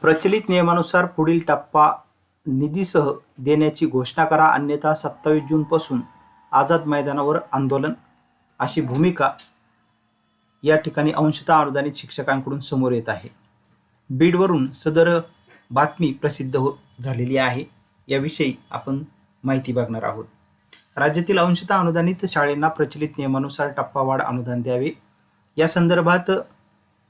प्रचलित नियमानुसार पुढील टप्पा निधीसह देण्याची घोषणा करा. अन्यथा सत्तावीस जूनपासून आझाद मैदानावर आंदोलन. अशी भूमिका या ठिकाणी अंशतः अनुदानित शिक्षकांकडून समोर येत आहे. बीडवरून सदर बातमी प्रसिद्ध हो झालेली आहे. याविषयी आपण माहिती बघणार आहोत. राज्यातील अंशतः अनुदानित शाळेंना प्रचलित नियमानुसार टप्पावाढ अनुदान द्यावे. या संदर्भात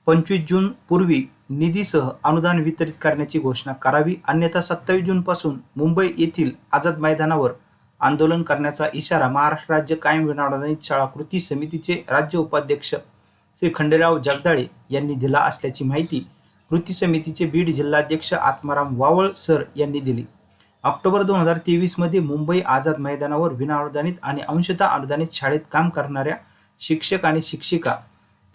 पंचवीस जून पूर्वी निधीसह अनुदान वितरित करण्याची घोषणा करावी. अन्यथा सत्तावीस जूनपासून मुंबई येथील आझाद मैदानावर आंदोलन करण्याचा इशारा महाराष्ट्र राज्य कायम विनाअनुदानित शाळा कृती समितीचे राज्य उपाध्यक्ष श्री खंडेराव जगदाळे यांनी दिला असल्याची माहिती कृती समितीचे बीड जिल्हाध्यक्ष आत्माराम वावळ सर यांनी दिली. ऑक्टोबर दोन हजार तेवीसमध्ये मुंबई आझाद मैदानावर विनाअनुदानित आणि अंशतः अनुदानित शाळेत काम करणाऱ्या शिक्षक आणि शिक्षिका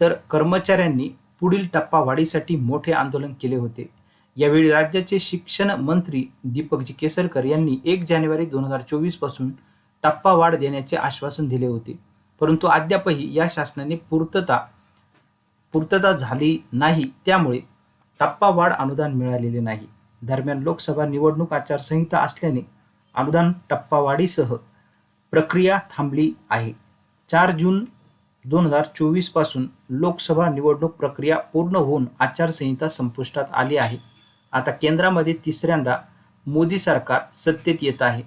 तर कर्मचाऱ्यांनी पुढील टप्पा वाढीसाठी मोठे आंदोलन केले होते. यावेळी राज्याचे शिक्षण मंत्री दीपकजी केसरकर यांनी एक जानेवारी दोन हजार चोवीसपासून टप्पा वाढ देण्याचे आश्वासन दिले होते. परंतु अद्यापही या शासनाने पूर्तता पूर्तता झाली नाही. त्यामुळे टप्पा वाढ अनुदान मिळालेले नाही. दरम्यान लोकसभा निवडणूक आचारसंहिता असल्याने अनुदान टप्पावाढीसह प्रक्रिया थांबली आहे. चार जून दोन हजार चोवीसपासून लोकसभा निवडणूक प्रक्रिया पूर्ण होऊन आचारसंहिता संपुष्टात आली आहे. आता केंद्रामध्ये तिसऱ्यांदा मोदी सरकार सत्तेत येत आहे.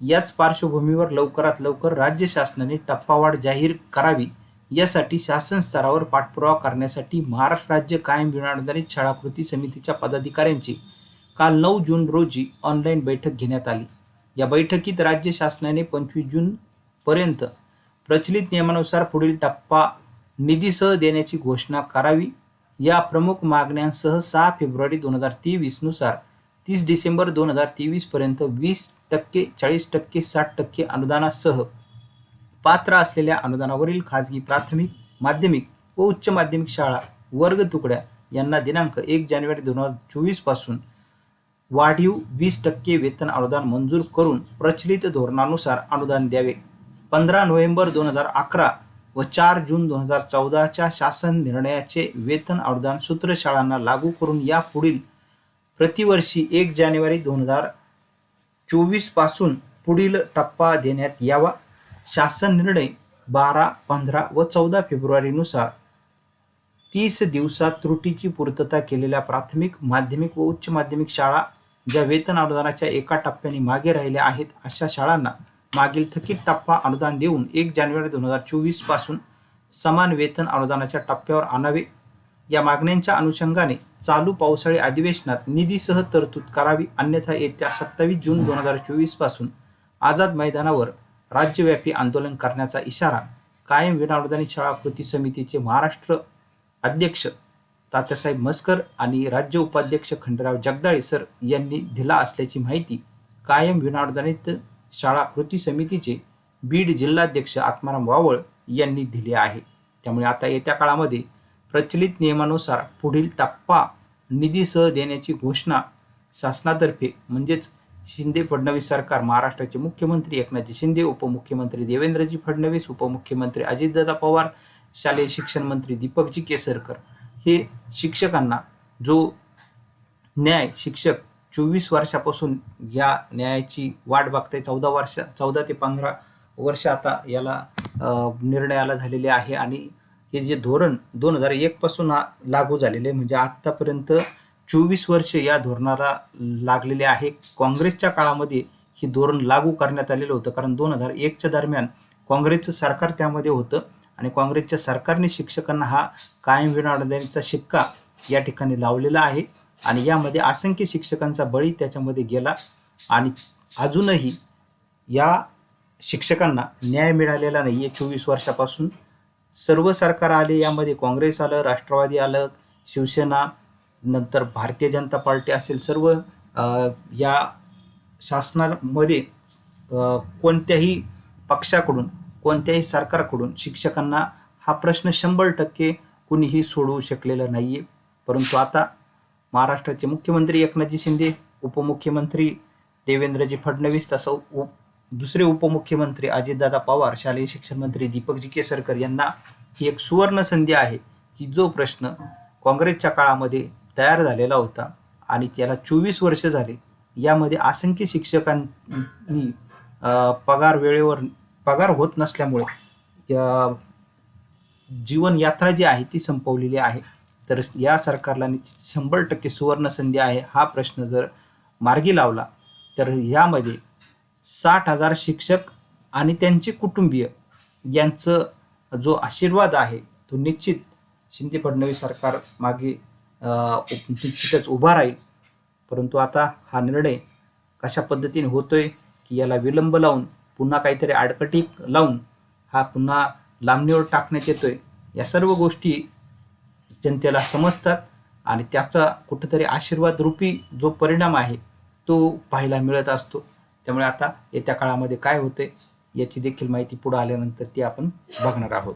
याच पार्श्वभूमीवर लवकरात लवकर राज्य शासनाने टप्पावाढ जाहीर करावी यासाठी शासन स्तरावर पाठपुरावा करण्यासाठी महाराष्ट्र राज्य कायम विनाअनुदानित शाळा कृती समितीच्या पदाधिकाऱ्यांची काल नऊ जून रोजी ऑनलाईन बैठक घेण्यात आली. या बैठकीत राज्य शासनाने पंचवीस जून पर्यंत प्रचलित नियमानुसार पुढील टप्पा निधीसह देण्याची घोषणा करावी. या प्रमुख मागण्यांसह सहा फेब्रुवारी दोन हजार तेवीसनुसार तीस डिसेंबर दोन हजार तेवीसपर्यंत वीस टक्के चाळीस टक्के साठ टक्के अनुदानासह पात्र असलेल्या अनुदानावरील खाजगी प्राथमिक माध्यमिक व उच्च माध्यमिक शाळा वर्ग तुकड्या यांना दिनांक एक जानेवारी दोन हजार चोवीसपासून वाढीव वीस टक्के वेतन अनुदान मंजूर करून प्रचलित धोरणानुसार अनुदान द्यावे. पंधरा नोव्हेंबर दोन हजार अकरा व चार जून दोन हजार चौदाच्या शासन निर्णयाचे वेतन अनुदान सूत्र शाळांना लागू करून यापुढील प्रतिवर्षी एक जानेवारी दोन हजार चोवीसपासून पुढील टप्पा देण्यात यावा. शासन निर्णय बारा पंधरा व चौदा फेब्रुवारीनुसार तीस दिवसात त्रुटीची पूर्तता केलेल्या प्राथमिक माध्यमिक व उच्च माध्यमिक शाळा ज्या वेतन अनुदानाच्या एका टप्प्याने मागे राहिल्या आहेत अशा शाळांना मागील थकीत टप्पा अनुदान देऊन एक जानेवारी दोन हजार चोवीसपासून समान वेतन अनुदानाच्या टप्प्यावर आणावे. या मागण्यांच्या अनुषंगाने चालू पावसाळी अधिवेशनात निधीसह तरतूद करावी अन्यथा येत्या सत्तावीस जून दोन हजार चोवीसपासून आझाद मैदानावर राज्यव्यापी आंदोलन करण्याचा इशारा कायम विनाअनुदानित शाळा कृती समितीचे महाराष्ट्र अध्यक्ष तात्यासाहेब मस्कर आणि राज्य उपाध्यक्ष खंडराव जगदाळे सर यांनी दिला असल्याची माहिती कायम विनानुदानित शाळा कृती समितीचे बीड जिल्हाध्यक्ष आत्माराम वावळ यांनी दिले आहे. त्यामुळे आता येत्या काळामध्ये प्रचलित नियमानुसार पुढील टप्पा निधीसह देण्याची घोषणा शासनातर्फे म्हणजेच शिंदे फडणवीस सरकार महाराष्ट्राचे मुख्यमंत्री एकनाथजी शिंदे उपमुख्यमंत्री देवेंद्रजी फडणवीस उपमुख्यमंत्री अजितदादा पवार शालेय शिक्षण मंत्री दीपकजी केसरकर हे शिक्षकांना जो न्याय शिक्षक चोवीस वर्षापासून या न्यायाची वाट बघते चौदा वर्ष चौदा ते पंधरा वर्ष आता याला निर्णयाला झालेले आहे. आणि हे जे धोरण दोन हजार एकपासून हा लागू झालेले आहे. म्हणजे आत्तापर्यंत चोवीस वर्ष या धोरणाला लागलेले आहे. काँग्रेसच्या काळामध्ये हे धोरण लागू करण्यात आलेलं होतं. कारण दोन हजार एकच्या दरम्यान काँग्रेसचं सरकार त्यामध्ये होतं. आणि काँग्रेसच्या सरकारने शिक्षकांना हा कायम विनाडण्याचा शिक्का या ठिकाणी लावलेला आहे. आणि यामध्ये असंख्य शिक्षकांचा बळी त्याच्यामध्ये गेला. आणि अजूनही या शिक्षकांना न्याय मिळालेला नाही आहे चोवीस वर्षापासून. सर्व सरकार आले यामध्ये काँग्रेस आलं राष्ट्रवादी आलं शिवसेना नंतर भारतीय जनता पार्टी असेल सर्व या शासनामध्ये कोणत्याही पक्षाकडून कोणत्याही सरकारकडून शिक्षकांना हा प्रश्न शंभर टक्के कुणीही सोडवू शकलेला नाही आहे परंतु आता महाराष्ट्राचे मुख्यमंत्री एकनाथजी शिंदे उपमुख्यमंत्री देवेंद्रजी फडणवीस तसं उप दुसरे उपमुख्यमंत्री अजितदादा पवार शालेय शिक्षण मंत्री दीपकजी केसरकर यांना ही एक सुवर्ण संधी आहे की जो प्रश्न काँग्रेसच्या काळामध्ये तयार झालेला होता आणि त्याला चोवीस वर्ष झाले. यामध्ये असंख्य शिक्षकांनी पगार वेळेवर पगार होत नसल्यामुळे जीवनयात्रा जीवन यात्रा जी आहे ती संपवलेली आहे. तर या सरकारला निश्चित शंभर टक्के सुवर्ण संधी आहे हा प्रश्न जर मार्गी लावला तर यामध्ये साठ हजार शिक्षक आणि त्यांचे कुटुंबीय यांचं जो आशीर्वाद आहे तो निश्चित शिंदे फडणवीस सरकार मागे निश्चितच उभा राहील. परंतु आता हा निर्णय कशा पद्धतीने होतोय की याला विलंब लावून पुन्हा काहीतरी आडकटी लावून हा पुन्हा लांबणीवर टाकण्यात येतोय या सर्व गोष्टी जनतेला समजतात आणि त्याचा कुठंतरी आशीर्वाद रूपी जो परिणाम आहे तो पाहायला मिळत असतो. त्यामुळे आता येत्या काळामध्ये काय होते याची देखील माहिती पुढे आल्यानंतर ती आपण बघणार आहोत.